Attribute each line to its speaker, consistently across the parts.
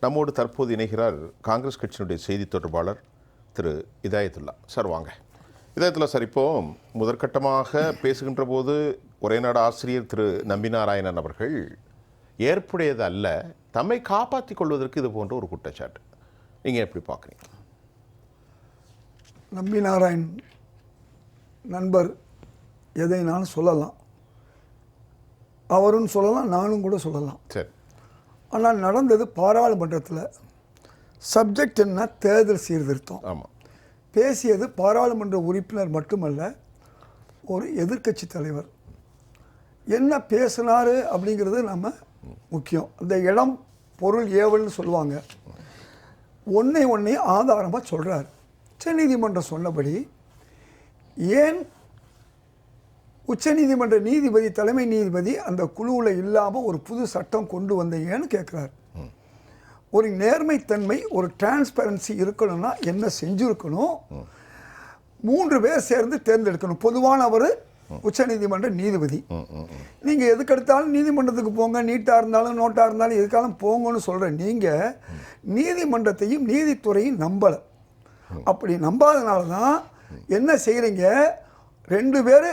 Speaker 1: நம்மோடு தற்போது இணைகிறார் காங்கிரஸ் கட்சியினுடைய செய்தி தொடர்பாளர் திரு இதாயத்துல்லா. சார் வாங்க. இதாயத்துல்லா சார் இப்போ முதற்கட்டமாக பேசுகின்ற போது ஒரே நாடு ஆசிரியர் திரு நம்பிநாராயணன் அவர்கள் ஏற்புடையது அல்ல தம்மை காப்பாற்றிக் கொள்வதற்கு இது போன்ற ஒரு குற்றச்சாட்டு. நீங்கள் எப்படி பார்க்குறீங்க?
Speaker 2: நம்பி நாராயண் நண்பர் எதைனாலும் சொல்லலாம்? அவரும் சொல்லலாம் நானும் கூட சொல்லலாம்.
Speaker 1: சரி.
Speaker 2: ஆனால் நடந்தது பாராளுமன்றத்தில். சப்ஜெக்ட் என்ன? தேர்தல் சீர்திருத்தம்.
Speaker 1: ஆமாம்
Speaker 2: பேசியது பாராளுமன்ற உறுப்பினர் மட்டுமல்ல ஒரு எதிர்க்கட்சி தலைவர். என்ன பேசினாரு அப்படிங்கிறது நம்ம முக்கியம். அந்த இடம் பொருள் ஏவல்னு சொல்லுவாங்க. ஒன்றை ஒன்றை ஆதாரமாக சொல்கிறார் உச்சநீதிமன்றம் சொன்னபடி ஏன் உச்சநீதிமன்ற நீதிபதி தலைமை நீதிபதி அந்த குழுவில் இல்லாமல் ஒரு புது சட்டம் கொண்டு வந்தீங்கன்னு கேட்குறாரு ஒரு நேர்மைத்தன்மை ஒரு டிரான்ஸ்பரன்சி இருக்கணும்னா என்ன செஞ்சுருக்கணும்? மூன்று பேர் சேர்ந்து தேர்ந்தெடுக்கணும். பொதுவானவர் உச்சநீதிமன்ற நீதிபதி. நீங்கள் எதுக்கெடுத்தாலும் நீதிமன்றத்துக்கு போங்க. நீட்டாக இருந்தாலும் நோட்டாக இருந்தாலும் எதுக்காலும் போங்கன்னு சொல்கிற நீங்கள் நீதிமன்றத்தையும் நீதித்துறையும் நம்பலை. அப்படி நம்பாதனால தான் என்ன செய்கிறீங்க ரெண்டு பேர்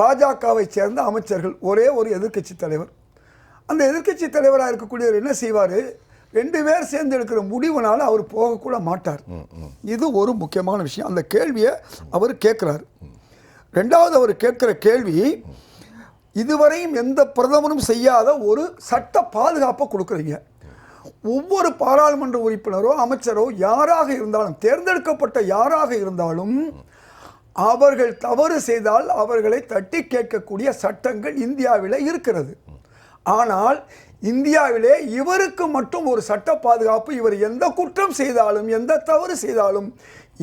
Speaker 2: பாஜகவை சேர்ந்த அமைச்சர்கள் ஒரே ஒரு எதிர்க்கட்சி தலைவர். அந்த எதிர்க்கட்சி தலைவராக இருக்கக்கூடியவர் என்ன செய்வார்? ரெண்டு பேர் சேர்ந்து எடுக்கிற முடிவுனால அவர் போகக்கூட மாட்டார். இது ஒரு முக்கியமான விஷயம். அந்த கேள்வியை அவர் கேட்குறாரு. ரெண்டாவது அவர் கேட்குற கேள்வி இதுவரையும் எந்த பிரதமரும் செய்யாத ஒரு சட்ட பாதுகாப்பை கொடுக்குறீங்க. ஒவ்வொரு பாராளுமன்ற உறுப்பினரோ அமைச்சரோ யாராக இருந்தாலும் தேர்ந்தெடுக்கப்பட்ட யாராக இருந்தாலும் அவர்கள் தவறு செய்தால் அவர்களை தட்டி கேட்கக்கூடிய சட்டங்கள் இந்தியாவில் இருக்கிறது. ஆனால் இந்தியாவிலே இவருக்கு மட்டும் ஒரு சட்ட பாதுகாப்பு இவர் எந்த குற்றம் செய்தாலும் எந்த தவறு செய்தாலும்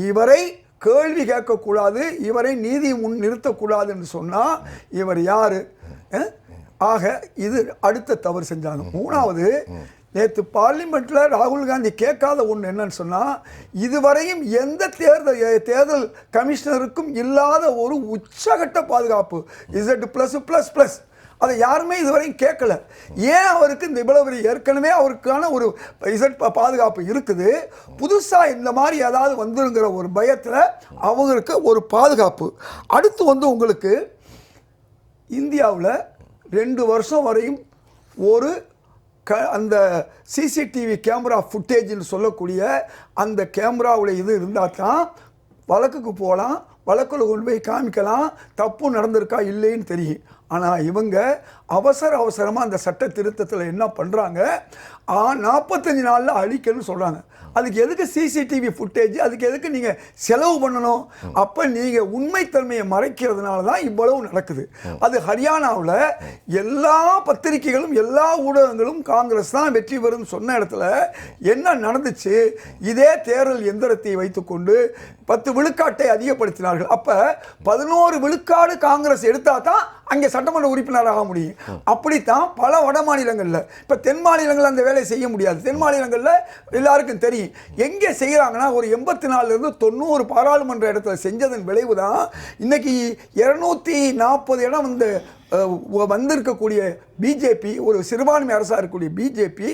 Speaker 2: இவரை கேள்வி கேட்கக்கூடாது இவரை நீதி முன் நிறுத்தக்கூடாது என்று சொன்னால் இவர் யார்? ஆக இது அடுத்த தவறு செஞ்சாங்க. மூணாவது நேற்று பார்லிமெண்ட்டில் ராகுல் காந்தி கேட்காத ஒன்று என்னன்னு சொன்னால் இதுவரையும் எந்த தேர்தல் தேர்தல் கமிஷனருக்கும் இல்லாத ஒரு உச்சகட்ட பாதுகாப்பு இசட் ப்ளஸ் ப்ளஸ் ப்ளஸ் அதை யாருமே இதுவரையும் கேட்கல. ஏன் அவருக்கு இந்த இவ்வளவு ஏற்கனவே அவருக்கான ஒரு இசட் பாதுகாப்பு இருக்குது? புதுசாக இந்த மாதிரி ஏதாவது வந்துருங்கிற ஒரு பயத்தில் அவங்களுக்கு ஒரு பாதுகாப்பு. அடுத்து வந்து உங்களுக்கு இந்தியாவில் ரெண்டு வருஷம் வரையும் ஒரு க அந்த சிசிடிவி கேமரா ஃபுட்டேஜ்னு சொல்லக்கூடிய அந்த கேமராவில் இது இருந்தால் தான் வழக்குக்கு போகலாம் வழக்கில் கொண்டு போய் காமிக்கலாம் தப்பு நடந்திருக்கா இல்லைன்னு தெரியும். ஆனால் இவங்க அவசர அவசரமாக அந்த சட்ட திருத்தத்தில் என்ன பண்ணுறாங்க ஆ நாற்பத்தஞ்சு நாளில் அழிக்கணும்னு சொல்கிறாங்க அதுக்கு எதுக்கு சிசிடிவி ஃபுட்டேஜ் அதுக்கு எதுக்கு நீங்கள் செலவு பண்ணணும்? அப்போ நீங்கள் உண்மைத்தன்மையை மறைக்கிறதுனால தான் இவ்வளவு நடக்குது. அது ஹரியானாவில் எல்லா பத்திரிகைகளும் எல்லா ஊடகங்களும் காங்கிரஸ் தான் வெற்றி பெறும் சொன்ன இடத்துல என்ன நடந்துச்சு? இதே தேர்தல் எந்திரத்தை வைத்துக்கொண்டு பத்து விழுக்காட்டை அதிகப்படுத்தினார்கள். அப்போ பதினோரு விழுக்காடு காங்கிரஸ் எடுத்தால் தான் அங்கே சட்டமன்ற உறுப்பினராக முடியும். அப்படித்தான் பல வட மாநிலங்களில். இப்போ தென் மாநிலங்களில் அந்த வேலையை செய்ய முடியாது. தென் மாநிலங்களில் எல்லாருக்கும் தெரியும். எங்கே செய்கிறாங்கன்னா ஒரு எண்பத்தி நாலுலேருந்து தொண்ணூறு பாராளுமன்ற இடத்துல செஞ்சதன் விளைவு தான் இன்னைக்கு இரநூத்தி நாற்பது இடம் வந்து வந்திருக்கக்கூடிய பிஜேபி ஒரு சிறுபான்மை அரசாக இருக்கக்கூடிய பிஜேபி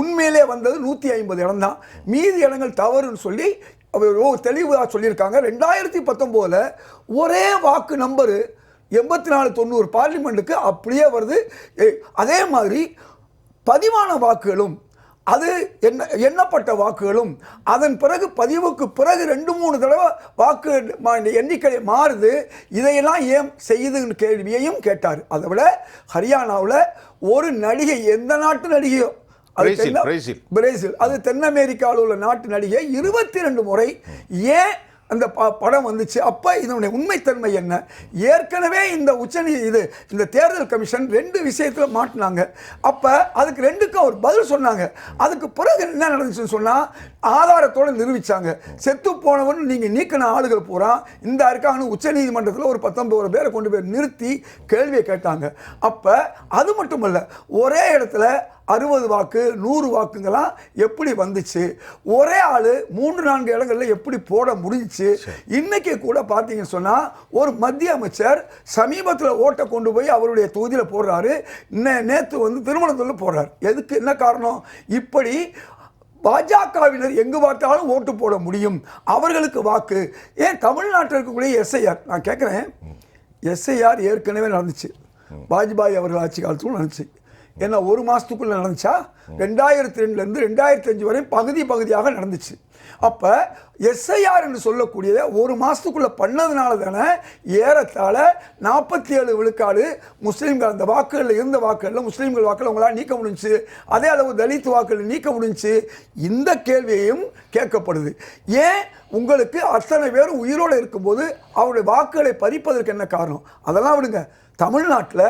Speaker 2: உண்மையிலே வந்தது நூற்றி ஐம்பது இடம் தான் மீதி இடங்கள் தவறுன்னு சொல்லி தெளிவாக சொல்லியிருக்காங்க. ரெண்டாயிரத்தி பத்தொம்போதில் ஒரே வாக்கு நம்பரு எண்பத்தி நாலு தொண்ணூறு பார்லிமெண்ட்டுக்கு அப்படியே வருது. அதே மாதிரி பதிவான வாக்குகளும் அது என்ன எண்ணப்பட்ட வாக்குகளும் அதன் பிறகு பதிவுக்கு பிறகு ரெண்டு மூணு தடவை வாக்கு மா- எண்ணிக்கை மாறுது. இதையெல்லாம் ஏன் செய்யுதுன்னு கேள்வியையும் கேட்டார். அதை விட ஹரியானாவில் ஒரு நடிகை எந்த நாட்டு நடிகையோ
Speaker 1: பிரேசில், பிரேசில்.
Speaker 2: அது தென் அமெரிக்காவில் உள்ள நாட்டு நடிகை இருபத்தி ரெண்டு முறை ஏன் அந்த படம் வந்துச்சு? அப்போ இதனுடைய உண்மைத்தன்மை என்ன? ஏற்கனவே இந்த உச்சநீ இது இந்த தேர்தல் கமிஷன் ரெண்டு விஷயத்தில் மாட்டினாங்க. அப்போ அதுக்கு ரெண்டுக்கும் அவர் பதில் சொன்னாங்க. அதுக்கு பிறகு என்ன நடந்துச்சுன்னு சொன்னால் ஆதாரத்தோடு நிரூபிச்சாங்க. செத்து போனவன் நீங்கள் நீக்கின ஆளுகள் பூரா இந்த இருக்காங்கன்னு உச்சநீதிமன்றத்தில் ஒரு பத்தொன்பது பேரை கொண்டு போய் நிறுத்தி கேள்வியை கேட்டாங்க. அப்போ அது மட்டுமல்ல ஒரே இடத்துல அறுபது வாக்கு நூறு வாக்குங்கெல்லாம் எப்படி வந்துச்சு? ஒரே ஆள் மூன்று நான்கு இடங்களில் எப்படி போட முடிஞ்சுச்சு? இன்னைக்கு கூட பார்த்தீங்கன்னு சொன்னால் ஒரு மத்திய அமைச்சர் சமீபத்தில் ஓட்டை கொண்டு போய் அவருடைய தொகுதியில் போடுறாரு. நே நேற்று வந்து திருமணத்தில் போடுறாரு. எதுக்கு? என்ன காரணம்? இப்படி பாஜகவினர் எங்கு பார்த்தாலும் ஓட்டு போட முடியும். அவர்களுக்கு வாக்கு. ஏன் தமிழ்நாட்டில் இருக்கக்கூடிய எஸ்ஐஆர் நான் கேட்குறேன். எஸ்ஐஆர் ஏற்கனவே நடந்துச்சு. வாஜ்பாய் அவர்கள் ஆட்சி காலத்துக்கும் நடந்துச்சு. ஏன்னா ஒரு மாதத்துக்குள்ளே நடந்துச்சா? ரெண்டாயிரத்தி ரெண்டுலேருந்து ரெண்டாயிரத்தி அஞ்சு வரையும் பகுதி பகுதியாக நடந்துச்சு. அப்போ எஸ்ஐஆர் என்று சொல்லக்கூடியதை ஒரு மாதத்துக்குள்ளே பண்ணதுனால தானே ஏறத்தாழ நாற்பத்தி ஏழு விழுக்காடு முஸ்லீம்கள் அந்த வாக்குகளில் இருந்த வாக்குகளில் முஸ்லீம்கள் வாக்கில் உங்களால் நீக்க முடிஞ்சுச்சு. அதே அளவு தலித் வாக்குகள் நீக்க முடிஞ்சு இந்த கேள்வியையும் கேட்கப்படுது. ஏன் உங்களுக்கு அத்தனை பேர் உயிரோடு இருக்கும்போது அவருடைய வாக்குகளை பறிப்பதற்கு என்ன காரணம்? அதெல்லாம் விடுங்க. தமிழ்நாட்டில்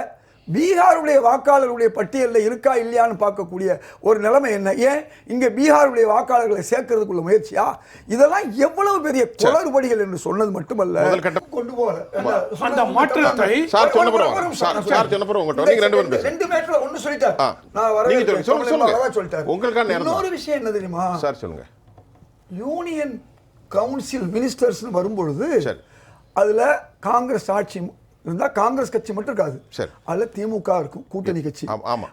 Speaker 2: பீகாருடைய வாக்காளருடைய பட்டியலில் இருக்கா இல்லையான்னு பார்க்கக்கூடிய ஒரு நிலைமை என்ன? ஏன்? இங்கே பீகாருடைய வாக்காளர்களை சேர்க்கறதுக்குள்ள முயற்சியா? இதெல்லாம் எவ்வளவு பெரிய குளறுபடிகள் என்று சொன்னது மட்டுமல்ல. கொண்டு போகல.
Speaker 3: அந்த மாற்றத்தை
Speaker 1: சார் சொன்ன பிறகு சார் சார் சொன்ன பிறகு உங்கள்கிட்ட. நீங்க ரெண்டு பேரும் பேசுங்க.
Speaker 2: ரெண்டு மேட்ல ஒண்ணு சொல்லிட்டார்
Speaker 1: ஆ.
Speaker 2: நான் வர
Speaker 1: நீங்க சொல்லுங்க, சொல்லுங்க, சொல்லுங்க.
Speaker 2: சொல்லிட்டார்
Speaker 1: உங்களுக்கான நேரம்.
Speaker 2: இன்னொரு விஷயம் என்ன தெரியுமா?
Speaker 1: சார் சொல்லுங்க.
Speaker 2: யூனியன் கவுன்சில் மினிஸ்டர்ஸ்னு வரும்பொழுது. அதுல காங்கிரஸ் ஆட்சி இருந்தா காங்கிரஸ் கட்சி மட்டும் இருக்காது
Speaker 1: சரி.
Speaker 2: அதுல திமுக இருக்கும் கூட்டணி கட்சி.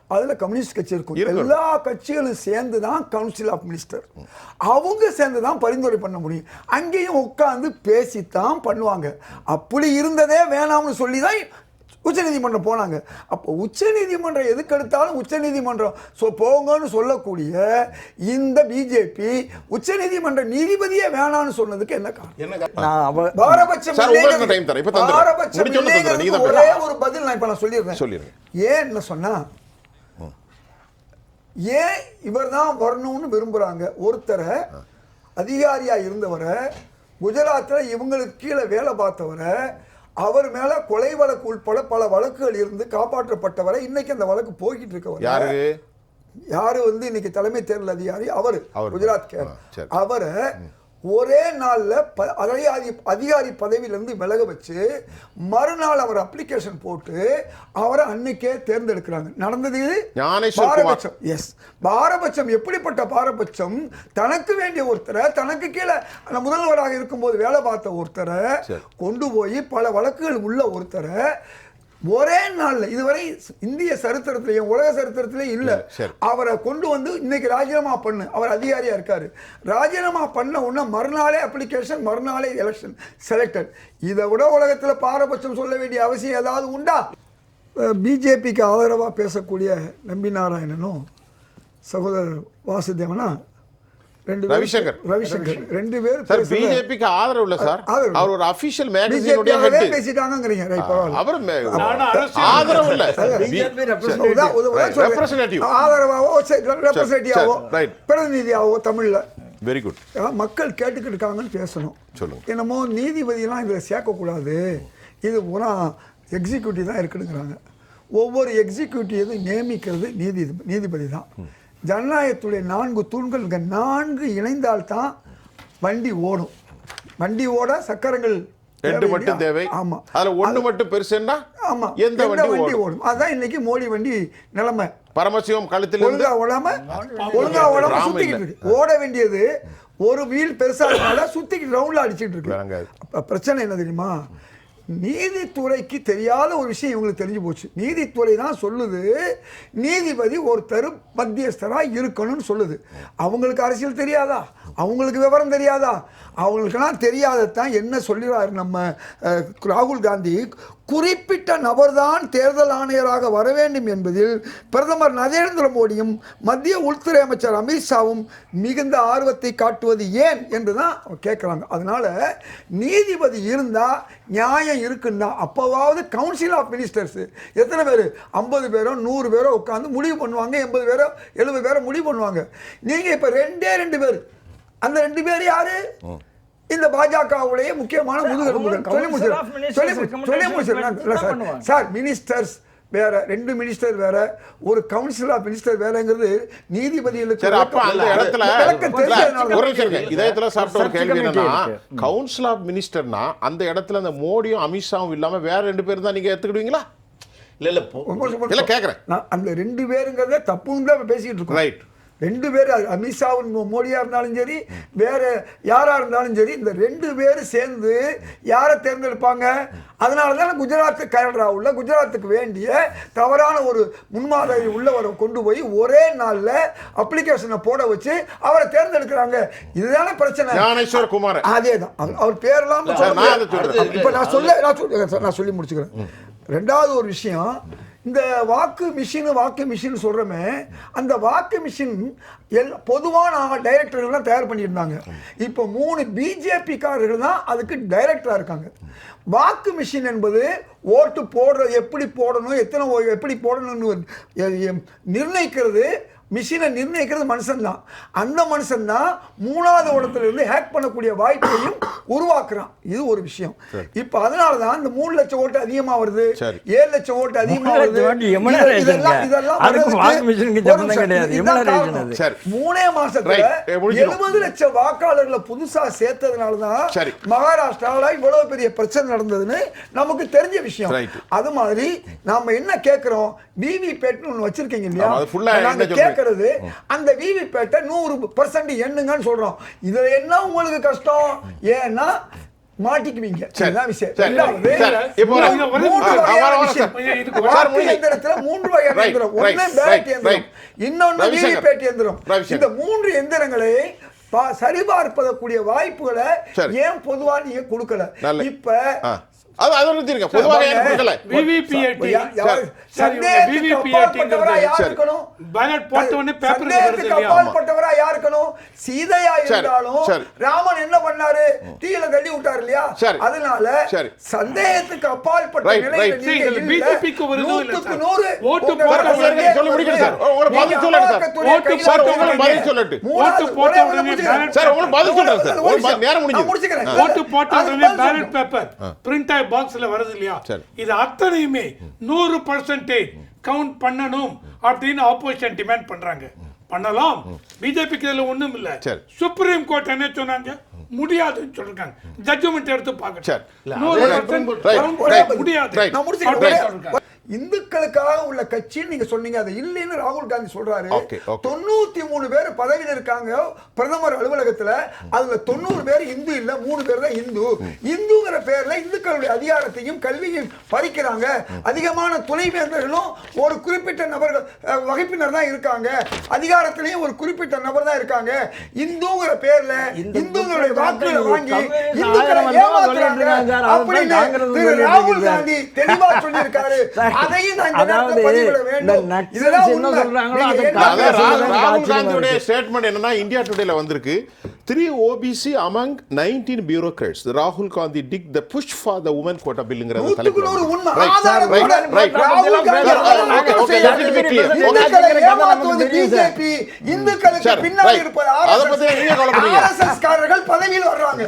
Speaker 2: அதுல கம்யூனிஸ்ட் கட்சி இருக்கும். எல்லா கட்சிகளும் சேர்ந்து தான் கவுன்சில் ஆஃப் மினிஸ்டர் அவங்க சேர்ந்து தான் பரிந்துரை பண்ண முடியும் அங்கேயும் உட்கார்ந்து பேசித்தான் பண்ணுவாங்க அப்படி இருந்ததே வேணாம்னு சொல்லி தான் உச்சநீதிமன்றம் போனாங்க. அப்போ உச்சநீதிமன்றம் எதுக்கு எடுத்தாலும் உச்சநீதிமன்றம் சொ போங்கன்னு சொல்லக்கூடிய இந்த பிஜேபி உச்சநீதிமன்ற நீதிபதியே வேணாம்னு சொன்னதுக்கு என்ன காரணம்?
Speaker 1: என்ன
Speaker 4: நான் அவ
Speaker 2: பாரபட்சம் ஒரே. ஒரு பதில் நான் இப்ப நான் சொல்லிடுறேன்.
Speaker 1: சொல்லிடுங்க.
Speaker 2: ஏன் என்ன சொன்னா ஏன் இவர் தான் வரணும்னு விரும்புறாங்க? ஒருத்தரை அதிகாரியா இருந்தவரை குஜராத்ல இவங்களுக்கு கீழே வேலை பார்த்தவரை அவர் மேல கொலை வழக்கு உட்பட பல வழக்குகள் இருந்து காப்பாற்றப்பட்டவரை இன்னைக்கு அந்த வழக்கு போய்கிட்டு இருக்கவர்
Speaker 1: யாரு?
Speaker 2: யாரு வந்து இன்னைக்கு தலைமை தேர்தல் அதிகாரி? அவரு. குஜராத். அவரை ஒரே நாள்ல ப- அதிகாரி அதிகாரி பதவியிலிருந்து விலக வச்சு மறுநாள் அவர் அப்ளிகேஷன் போட்டு அவரை அன்னைக்கே தேர்ந்தெடுக்கிறாங்க நடந்தது. பாரபட்சம் எஸ் பாரபட்சம் எப்படிப்பட்ட பாரபட்சம் தனக்கு வேண்டிய ஒருத்தரை தனக்கு கீழே முதல்வராக இருக்கும்போது வேலை பார்த்த ஒருத்தரை. கொண்டு போய் பல வழக்குகள் உள்ள ஒருத்தரை ஒரே நாள்ல இதுவரை இந்திய சரித்திரத்திலையும் உலக சரித்திரத்திலையும் இல்ல. அவரை கொண்டு வந்து இன்னைக்கு ராஜினாமா பண்ணு. அவர் அதிகாரியா இருக்காரு. ராஜினாமா பண்ண உடனே மறுநாளே அப்ளிகேஷன் மறுநாளே எலெக்ஷன் செலக்டட் இதை விட உலகத்துல பாரபட்சம் சொல்ல வேண்டிய அவசியம் ஏதாவது உண்டா? பிஜேபிக்கு ஆதரவா பேசக்கூடிய நம்பி நாராயணனும் சகோதரர் வாசுதேவனா ரெண்டு
Speaker 1: ரவிசங்கர்.
Speaker 2: ரவிசங்கர். ரெண்டு பேரும்
Speaker 1: சார் பிஜேபிக்கு ஆதரவு இல்ல சார். அவர் ஒரு அபிஷியல்
Speaker 2: BJP
Speaker 1: மேகசினுடைய ஹெட்
Speaker 2: பேசிட்டாங்கங்கிறீங்க. ரைட் பரவாயில்ல.
Speaker 1: அவர் ஆதரவு இல்ல
Speaker 4: BJP
Speaker 1: பி-
Speaker 4: representative.
Speaker 2: உதா- உதா- உதா
Speaker 1: Right,
Speaker 2: சொல்றேன்.
Speaker 1: representative.
Speaker 2: ஆதரவாவோ ரெப்ரசன்டேட்டிவாவோ. பிரதிநிதியாவோ தமிழ்ல.
Speaker 1: வெரி குட்
Speaker 2: மக்கள் கேட்டுக்கிட்டு இருக்காங்கன்னு பேசணும்.
Speaker 1: சொல்லுங்க.
Speaker 2: என்னமோ நீதிபதியெல்லாம் இதில் சேர்க்கக்கூடாது. இது பூரா எக்ஸிக்யூட்டிவ் தான் இருக்குதுங்கிறாங்க. ஒவ்வொரு எக்ஸிக்யூட்டிவ் நியமிக்கிறது நீதி நீதிபதி தான். ஜனநாயகத்துடைய நான்கு தூண்கள் இங்க நான்கு இணைந்தால்தான் வண்டி ஓடும். வண்டி ஓட சக்கரங்கள்
Speaker 1: ரெண்டு மட்டும்? தேவை.
Speaker 2: ஆமா.
Speaker 1: அதுல ஒண்ணு மட்டும் பெருசுன்னா
Speaker 2: ஆமா.
Speaker 1: எந்த வண்டி ஓடும்?
Speaker 2: அதான் இன்னைக்கு மோடி வண்டி நிலைமை.
Speaker 1: பரமசிவம் கழுத்தில்
Speaker 2: ஒழுங்கா ஓடாம ஒழுங்கா ஓடாம சுத்திக்கிட்டு. இருக்கு. ஓட வேண்டியது ஒரு வீல் பெருசா இருக்கனால சுத்திக்கிட்டு ரவுண்ட்ல அடிச்சிட்டு இருக்கு. பிரச்சனை என்ன தெரியுமா? நீதித்துறைக்கு தெரியாத ஒரு விஷயம் இவங்களுக்கு தெரிஞ்சு போச்சு. நீதித்துறை தான் சொல்லுது நீதிபதி ஒருத்தர் மத்தியஸ்தராக இருக்கணும்னு சொல்லுது. அவங்களுக்கு அரசியல் தெரியாதா? அவங்களுக்கு விவரம் தெரியாதா? அவங்களுக்கெல்லாம் தெரியாததான் என்ன சொல்லிடுறாரு நம்ம ராகுல் காந்தி. குறிப்பிட்ட நபர்தான் தேர்தல் ஆணையராக வர வேண்டும் என்பதில் பிரதமர் நரேந்திர மோடியும் மத்திய உள்துறை அமைச்சர் அமித்ஷாவும் மிகுந்த ஆர்வத்தை காட்டுவது ஏன் என்று தான் கேட்குறாங்க. அதனால நீதிபதி இருந்தால் நியாயம் இருக்குன்னா அப்போவாவது கவுன்சில் ஆஃப் மினிஸ்டர்ஸு எத்தனை பேர்? ஐம்பது பேரோ நூறு பேரோ உட்காந்து முடிவு பண்ணுவாங்க. எண்பது பேரோ எழுபது பேரோ முடிவு பண்ணுவாங்க. நீங்கள் இப்போ ரெண்டே ரெண்டு பேர். அந்த ரெண்டு பேர் யாரு? இந்த பாஜகவுடைய முக்கியமான முதுகெலும்புகள். சொல்லி சொல்லி சார்
Speaker 4: பண்ணுவாங்க.
Speaker 2: சார் மினிஸ்டர்ஸ் வேற ரெண்டு மினிஸ்டர் வேற ஒரு கவுன்சில் ஆஃப் மினிஸ்டர் வேறங்கிறது நீதிபதிகளுக்கு.
Speaker 1: இதயத்துல சாப்பிட்ட ஒரு கேள்வி என்னன்னா. கவுன்சில் ஆஃப் மினிஸ்டர்னா அந்த இடத்துல அந்த மோடியும் அமித்ஷாவும் இல்லாம வேற ரெண்டு பேரும் தான் நீங்க எடுத்துக்கிடுவீங்களா
Speaker 5: இல்ல இல்ல.
Speaker 1: கேக்குறேன்.
Speaker 2: நான் அந்த ரெண்டு பேருங்கிறத தப்புன்னு தான் பேசிக்கிட்டு இருக்கோம்.
Speaker 1: ரைட்
Speaker 2: ரெண்டு பேர் அது அமித்ஷாவின் மோ- மோடியா இருந்தாலும் சரி வேற யாரா இருந்தாலும் சரி இந்த ரெண்டு பேரும் சேர்ந்து யாரை தேர்ந்தெடுப்பாங்க? அதனால தான் குஜராத் கேரளா உள்ள குஜராத்துக்கு வேண்டிய தவறான ஒரு முன்மாதிரி உள்ளவரை கொண்டு போய் ஒரே நாள்ல அப்ளிகேஷனை போட வச்சு அவரை தேர்ந்தெடுக்கிறாங்க. இதுதானே பிரச்சனை.
Speaker 1: ஞானேஸ்வர் குமார்.
Speaker 2: அதேதான். அவர் அவர் பேரெல்லாம்
Speaker 1: அதை.
Speaker 2: இப்ப நான் சொல்ல நான் சொல்லி முடிச்சுக்கிறேன். ரெண்டாவது ஒரு விஷயம் இந்த வாக்கு மிஷின் வாக்கு மிஷின் சொல்கிறோமே அந்த வாக்கு மிஷின் எல் பொதுவான டைரக்டர்கள்லாம் தயார் பண்ணியிருந்தாங்க. இப்போ மூணு பிஜேபிக்காரர்கள் தான் அதுக்கு டைரக்டராக இருக்காங்க. வாக்கு மிஷின் என்பது ஓட்டு போடுற எப்படி போடணும் எத்தனை ஓ- எப்படி போடணும்னு நிர்ணயிக்கிறது மிஷினை நிர்ணயிக்கிறது மனுஷன் தான் அந்த மனுஷன் தான் மூணாவது இடத்துல இருந்து ஹேக் பண்ணக்கூடிய வாய்ப்பையும் உருவாக்குறான். இது ஒரு விஷயம். இப்போ அதனால தான் இந்த மூணு லட்சம் ஓட்டு அதிகமா வருது. ஏழு லட்சம் ஓட்டு அதிகமா
Speaker 4: மூணு
Speaker 2: வருது. இதெல்லாம். மூணே மாசத்துல. எழுபது லட்சம் வாக்காளர்களை புதுசா சேர்த்ததுனால தான். மகாராஷ்டிராவில் இவ்வளவு பெரிய பிரச்சனை நடந்ததுன்னு நமக்கு தெரிஞ்ச விஷயம். அது மாதிரி நாம என்ன கேட்கிறோம் விவி பேட்னு ஒன்று வச்சிருக்கீங்க இல்லையா? கேட்கறது அந்த விவி பேட்டை நூறு பர்சன்ட் எண்ணுங்கன்னு சொல்றோம். இதுல என்ன உங்களுக்கு கஷ்டம்? ஏன்னா மாட்டிக்குவீங்க. மூன்று வகையான
Speaker 1: right,
Speaker 2: பேலட் இயந்திரம்
Speaker 1: right.
Speaker 2: இன்னொன்னு. விவிபேட்
Speaker 1: ரவிசங்கர்.
Speaker 2: இந்த மூன்று எந்திரங்களை சரிபார்ப்பதக்கூடிய வாய்ப்புகளை. ஏன் பொதுவா நீங்க கொடுக்கல. இப்ப.
Speaker 1: அது நிறுத்திருங்க பொதுவாக ஏன் கொடுக்கல
Speaker 3: பேலட் போட்ட உடனே
Speaker 2: அப்பாற்பட்டவரா யார் இருக்கணும் சீதையா இருந்தாலும். ராமன் என்ன பண்ணாரு? தீயில தள்ளி விட்டாரு இல்லையா. அதனால. சந்தேகத்துக்கு அப்பாற்பட்ட நிலையில? நூறு
Speaker 3: ஓட்டு போட்ட
Speaker 1: சொல்லி முடிக்கிறேன் சார். பதில் சொல்லுங்க
Speaker 3: ஓட்டு
Speaker 1: பதில் சொல்லட்டு.
Speaker 3: ஓட்டு போட்ட உடனே
Speaker 1: சார் பதில் சொல்றேன் சார். நேரம் முடிஞ்சு
Speaker 2: முடிச்சுக்கிறேன்.
Speaker 3: ஓட்டு போட்ட
Speaker 2: அது
Speaker 3: உடனே
Speaker 2: பதில்
Speaker 3: பேலட்
Speaker 2: சொல்றேன்.
Speaker 3: பேப்பர் பிரிண்ட் ஆகி பாக்ஸ்ல வருது இல்லையா. இது அத்தனையுமே நூறு பர்சன்டேஜ் கவுண்ட் பண்ணணும் அப்படின்னு ஆப்போசிஷன் டிமாண்ட் பண்றாங்க. பண்ணலாம். பிஜேபிக்கு இதுல ஒண்ணும் இல்ல.
Speaker 1: சரி.
Speaker 3: சுப்ரீம் கோர்ட் என்ன சொன்னாங்க? முடியாதுன்னு சொல்றாங்க ஜட்ஜ்மெண்ட் எடுத்து பண்ண முடியாது.
Speaker 2: இந்துக்களுக்காக உள்ள கட்சின்னு நீங்க சொன்னீங்க அது இல்லைன்னு ராகுல் காந்தி சொல்றாரு. தொண்ணூத்தி மூணு பேர் பதவியில் இருக்காங்க பிரதமர் அலுவலகத்துல அதுல தொண்ணூறு பேர் இந்து இல்ல மூணு பேர் தான் இந்து. இந்துங்கிற பேர்ல இந்துக்களுடைய அதிகாரத்தையும் கல்வியையும் பறிக்கிறாங்க. அதிகமான துணைவேந்தர்களும் ஒரு குறிப்பிட்ட நபர்கள் வகுப்பினர் தான் இருக்காங்க. அதிகாரத்திலையும் ஒரு குறிப்பிட்ட நபர் தான் இருக்காங்க. இந்துங்கிற பேர்ல
Speaker 4: இந்த
Speaker 2: இந்துங்களுடைய வாக்குகளை வாங்கி இந்துக்களை ஏமாத்துறாங்க அப்படின்னு ராகுல். காந்தி தெளிவா சொல்லியிருக்காரு.
Speaker 4: அதாவது இந்த நக்சல்ஸ் என்ன. சொல்றாங்களோ அதை
Speaker 1: ராகுல்
Speaker 4: ஆச்சரியமா
Speaker 1: காந்தியுடைய
Speaker 4: இருக்கு.
Speaker 1: ஸ்டேட்மெண்ட் என்னன்னா இந்தியா டுடேல வந்திருக்கு three OBC among nineteen bureaucrats ராகுல் Gandhi dig the push for the women quota பில்லுங்கிற
Speaker 2: நூத்துக்கு நூறு உண்மை.
Speaker 1: Right,
Speaker 2: ஆதாரம்
Speaker 1: right,
Speaker 2: கூட
Speaker 1: right.
Speaker 2: ராகுல் காந்தி
Speaker 1: Sir,
Speaker 2: அவர்கள்
Speaker 1: okay,
Speaker 2: குற்றம்
Speaker 1: okay,
Speaker 2: செய்யாது.
Speaker 1: let it be clear. Okay.
Speaker 2: இந்துக்களை
Speaker 4: Okay.
Speaker 2: ஏமாத்துவது
Speaker 4: நமக்கு தெரியும் சார்.
Speaker 2: பிஜேபி இந்துக்களுக்கு
Speaker 1: சரி,
Speaker 2: பின்னாடி. இருப்பது பதவியில் வர்றாங்க